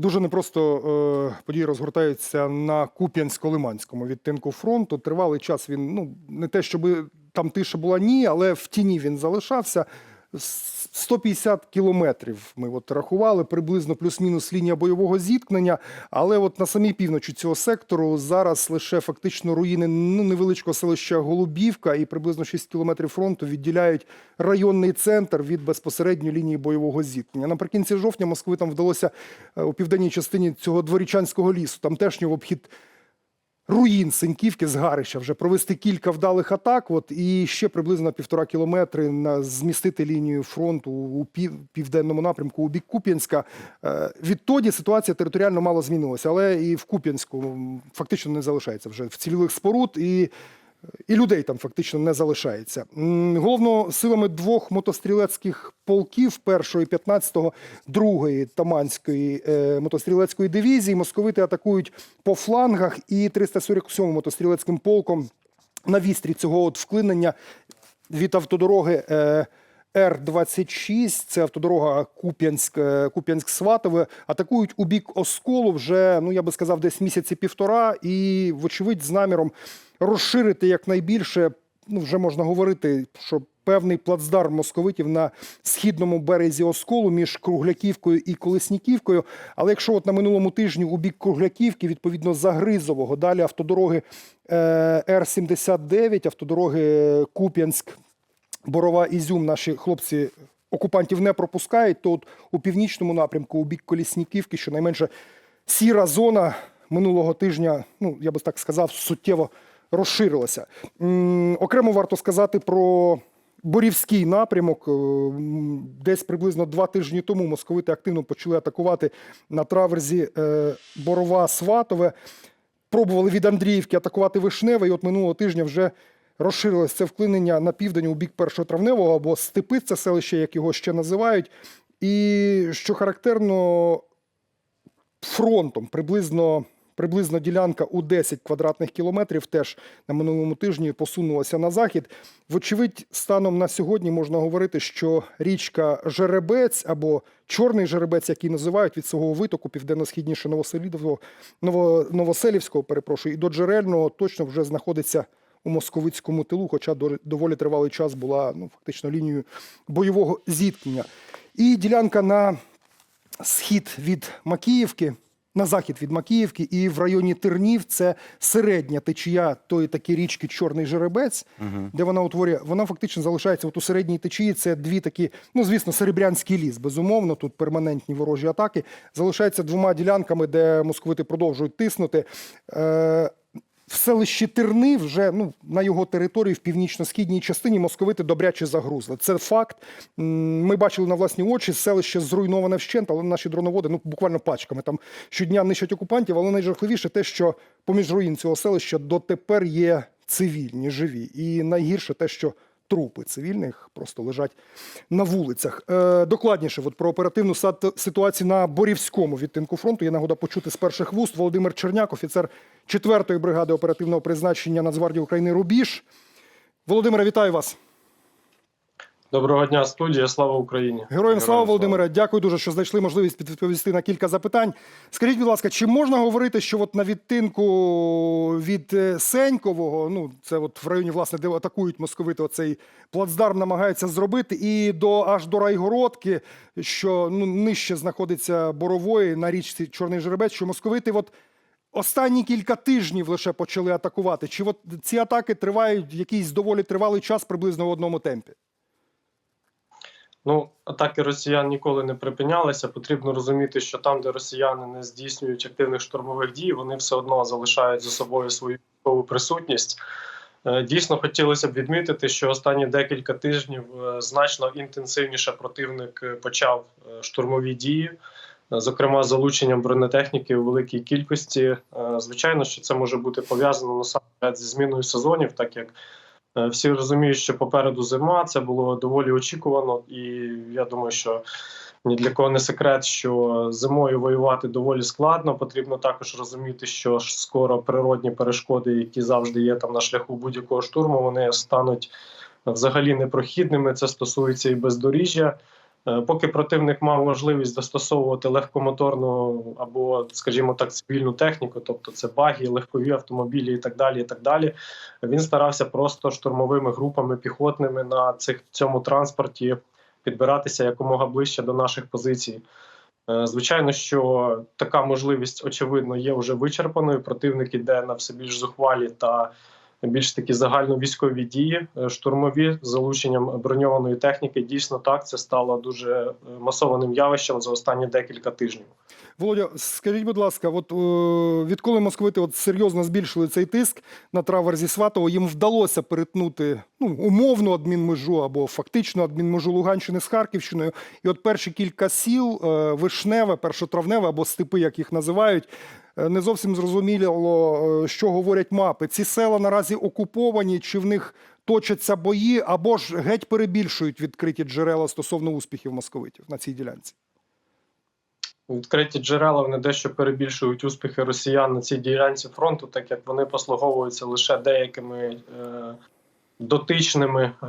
Дуже непросто е, події розгортаються на Куп'янсько-Лиманському відтинку фронту. Тривалий час він ну не те, щоб там тиша була, ні, але в тіні він залишався. С- 150 кілометрів ми от рахували приблизно плюс-мінус лінія бойового зіткнення. Але от на самій півночі цього сектору зараз лише фактично руїни ну, невеличкого селища Голубівка і приблизно 6 кілометрів фронту відділяють районний центр від безпосередньої лінії бойового зіткнення. Наприкінці жовтня московитам вдалося е, у південній частині цього дворічанського лісу, тамтешнього в обхід руїн Синьківки згарища вже провести кілька вдалих атак. От і ще приблизно півтора кілометри на змістити лінію фронту у пів, південному напрямку у бік Куп'янська. Е, Відтоді ситуація територіально мало змінилася, але і в Куп'янську фактично не залишається вже вцілілих споруд і. І людей там фактично не залишається. Головно силами двох мотострілецьких полків, першої 15-го, другої Таманської е, мотострілецької дивізії, московити атакують по флангах і 347 мотострілецьким полком на вістрі цього от вклинення від автодороги е, Р-26, це автодорога Куп'янськ, е, Куп'янськ-Сватове, атакують у бік Осколу вже, ну я би сказав, десь місяці півтора, і, вочевидь, з наміром розширити якнайбільше, ну вже можна говорити, що певний плацдарм московитів на східному березі Осколу між Кругляківкою і Колесніківкою. Але якщо от на минулому тижні у бік Кругляківки, відповідно Загризового, далі автодороги е, Р-79, автодороги Куп'янськ, Борова Ізюм наші хлопці окупантів не пропускають, то от у північному напрямку, у бік Колісніківки, щонайменше сіра зона минулого тижня, ну я би так сказав, суттєво розширилася. Окремо варто сказати про. Борівський напрямок Е, десь приблизно два тижні тому московити активно почали атакувати на траверзі е, Борова Сватове. Пробували від Андріївки атакувати Вишневе, і от минулого тижня вже розширилось це вклинення на південь у бік першого травневого або степи, це селище, як його ще називають. І що характерно, фронтом приблизно. Приблизно ділянка у 10 квадратних кілометрів теж на минулому тижні посунулася на захід. Вочевидь, станом на сьогодні можна говорити, що річка Жеребець або Чорний Жеребець, який називають від свого витоку південно-східніше Новоселівського, перепрошую, і до Джерельного точно вже знаходиться у московицькому тилу, хоча до- доволі тривалий час була ну, фактично лінією бойового зіткнення. І ділянка на схід від Макіївки, на захід від Макіївки, і в районі Тернів це середня течія тої такі річки Чорний Жеребець, де вона утворює, вона фактично залишається от у середній течії. Це дві такі, ну звісно, серебрянський ліс. Безумовно, тут перманентні ворожі атаки. Залишається двома ділянками, де московити продовжують тиснути. Е, в селищі Терни вже ну, на його території в північно-східній частині московити добряче загрузли. Це факт. Ми бачили на власні очі, селище зруйноване вщент, але наші дроноводи ну, буквально пачками там щодня нищать окупантів. Але найжахливіше те, що поміж руїн цього селища дотепер є цивільні, живі. І найгірше те, що трупи цивільних просто лежать на вулицях. Е, докладніше, от про оперативну ситуацію на Борівському відтинку фронту є нагода почути з перших вуст. Володимир Черняк, офіцер 4-ї бригади оперативного призначення Нацгвардії України Рубіж. Володимире, вітаю вас. Доброго дня, студія. Слава Україні. Героям слава Володимире. Дякую дуже, що знайшли можливість відповісти на кілька запитань. Скажіть, будь ласка, чи можна говорити, що от на відтинку від е, Сенькового, ну це от в районі, власне, де атакують московити, оцей плацдарм намагаються зробити, і до аж до Райгородки, що ну нижче знаходиться борової на річці Чорний Жеребець, що московити, от останні кілька тижнів лише почали атакувати. Чи от ці атаки тривають якийсь доволі тривалий час, приблизно в одному темпі? Ну, атаки росіян ніколи не припинялися. Потрібно розуміти, що там, де росіяни не здійснюють активних штурмових дій, вони все одно залишають за собою свою військову присутність. Е, Дійсно, хотілося б відмітити, що останні декілька тижнів е, значно інтенсивніше противник е, почав штурмові дії, зокрема залученням бронетехніки у великій кількості. Звичайно, що це може бути пов'язано насамперед зі зміною сезонів, так як Всі розуміють, що попереду зима, це було доволі очікувано, і я думаю, що ні для кого не секрет, що зимою воювати доволі складно. Потрібно також розуміти, що скоро природні перешкоди, які завжди є там на шляху будь-якого штурму, вони стануть взагалі непрохідними. Це стосується і бездоріжжя. Е, Поки противник мав можливість застосовувати легкомоторну або, скажімо так, цивільну техніку, тобто це баги, легкові автомобілі і так далі. і так далі, Він старався просто штурмовими групами піхотними на цих цьому транспорті підбиратися якомога ближче до наших позицій. Е, Звичайно, що така можливість, очевидно, є вже вичерпаною. Противник іде на все більш зухвалі та більш такі загальновійськові дії, е, штурмові з залученням броньованої техніки. Дійсно, так це стало дуже е, масованим явищем за останні декілька тижнів. Володя, скажіть, будь ласка, от е, відколи московити от серйозно збільшили цей тиск на траверзі Сватово, їм вдалося перетнути ну, умовну адмінмежу або фактично адмінмежу Луганщини з Харківщиною. І от перші кілька сіл Вишневе, Першотравневе або степи, як їх називають. Е, Не зовсім зрозуміло, е, що говорять мапи. Ці села наразі окуповані, чи в них точаться бої, або ж геть перебільшують відкриті джерела стосовно успіхів московитів на цій ділянці. Відкриті джерела вони дещо перебільшують успіхи росіян на цій ділянці фронту, так як вони послуговуються лише деякими е, дотичними, е,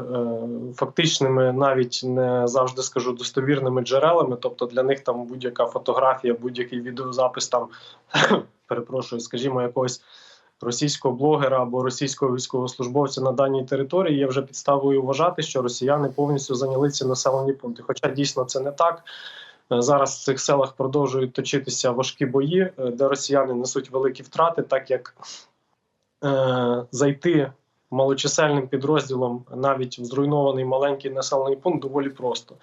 фактичними, навіть не завжди скажу достовірними джерелами. Тобто для них там будь-яка фотографія, будь-який відеозапис там перепрошую, скажімо, якогось. Російського блогера або російського військовослужбовця на даній території є вже підставою вважати, що росіяни повністю зайняли ці населені пункти. Хоча дійсно це не так. Е, Зараз в цих селах продовжують точитися важкі бої, е, де росіяни несуть великі втрати, так як е, зайти малочисельним підрозділом навіть в зруйнований маленький населений пункт доволі просто.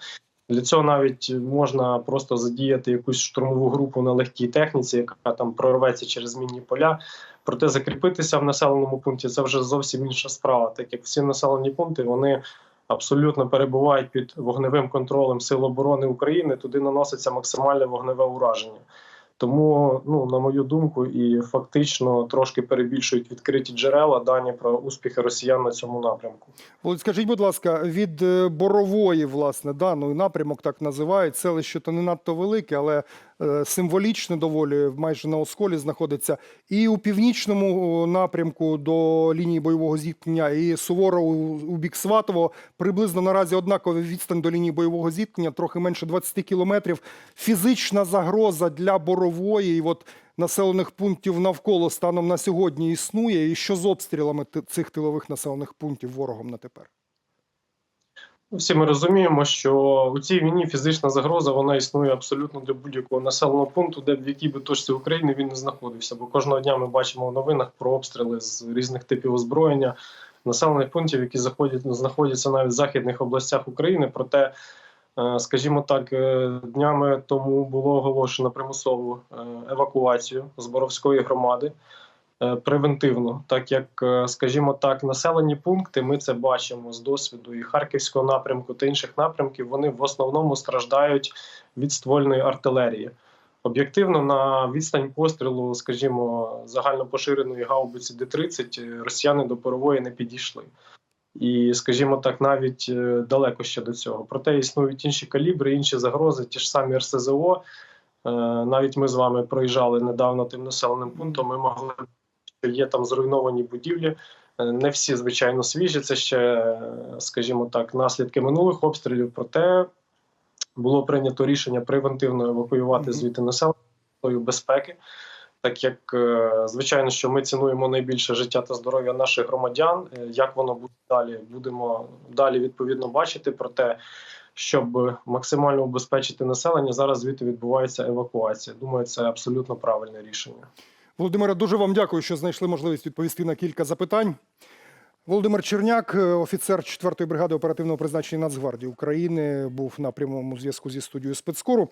Для цього навіть можна просто задіяти якусь штурмову групу на легкій техніці, яка там прорветься через мінні поля. Проте закріпитися в населеному пункті це вже зовсім інша справа, так як всі населені пункти вони абсолютно перебувають під вогневим контролем Сил оборони України. Туди наноситься максимальне вогневе ураження. Тому, ну на мою думку, і фактично трошки перебільшують відкриті джерела дані про успіхи росіян на цьому напрямку. Володь, скажіть, будь ласка, від е, Борової, власне, да, ну, напрямок так називають. Селище то не надто велике, але е, символічно доволі майже на осколі знаходиться. І у північному напрямку до лінії бойового зіткнення, і суворо у, бік Сватово приблизно наразі однакові відстань до лінії бойового зіткнення, трохи менше 20 кілометрів. Фізична загроза для Борової і от населених пунктів навколо станом на сьогодні існує. І що з обстрілами цих тилових населених пунктів ворогом на тепер? Всі ми розуміємо, що у цій війні фізична загроза вона існує абсолютно для будь-якого населеного пункту, де в якій би точці України він не знаходився. Бо кожного дня ми бачимо в новинах про обстріли з різних типів озброєння населених пунктів, які знаходяться навіть в західних областях України. Проте, скажімо так, е, днями тому було оголошено примусову е, евакуацію з Боровської громади. е, Превентивно, так як, е, скажімо так, населені пункти, ми це бачимо з досвіду і харківського напрямку та інших напрямків. Вони в основному страждають від ствольної артилерії. Об'єктивно, на відстань пострілу, скажімо, загально поширеної гаубиці Д-30 е, росіяни до перової не підійшли. І, скажімо так, навіть е, далеко ще до цього. Проте існують інші калібри, інші загрози, ті ж самі РСЗО. Е, Навіть ми з вами проїжджали недавно тим населеним пунктом. Ми могли що є там зруйновані будівлі. Е, Не всі, звичайно, свіжі. Це ще, скажімо так, наслідки минулих обстрілів. Проте було прийнято рішення превентивно евакуювати звідти населення безпеки. Так як е, звичайно, що ми цінуємо найбільше життя та здоров'я наших громадян. Е, Як воно буде далі, будемо далі відповідно бачити. Проте, щоб максимально убезпечити населення, зараз звідти відбувається евакуація. Думаю, це абсолютно правильне рішення. Володимире, дуже вам дякую, що знайшли можливість відповісти на кілька запитань. Володимир Черняк, е, офіцер 4-ї бригади оперативного призначення Нацгвардії України, був на прямому зв'язку зі студією спецкору.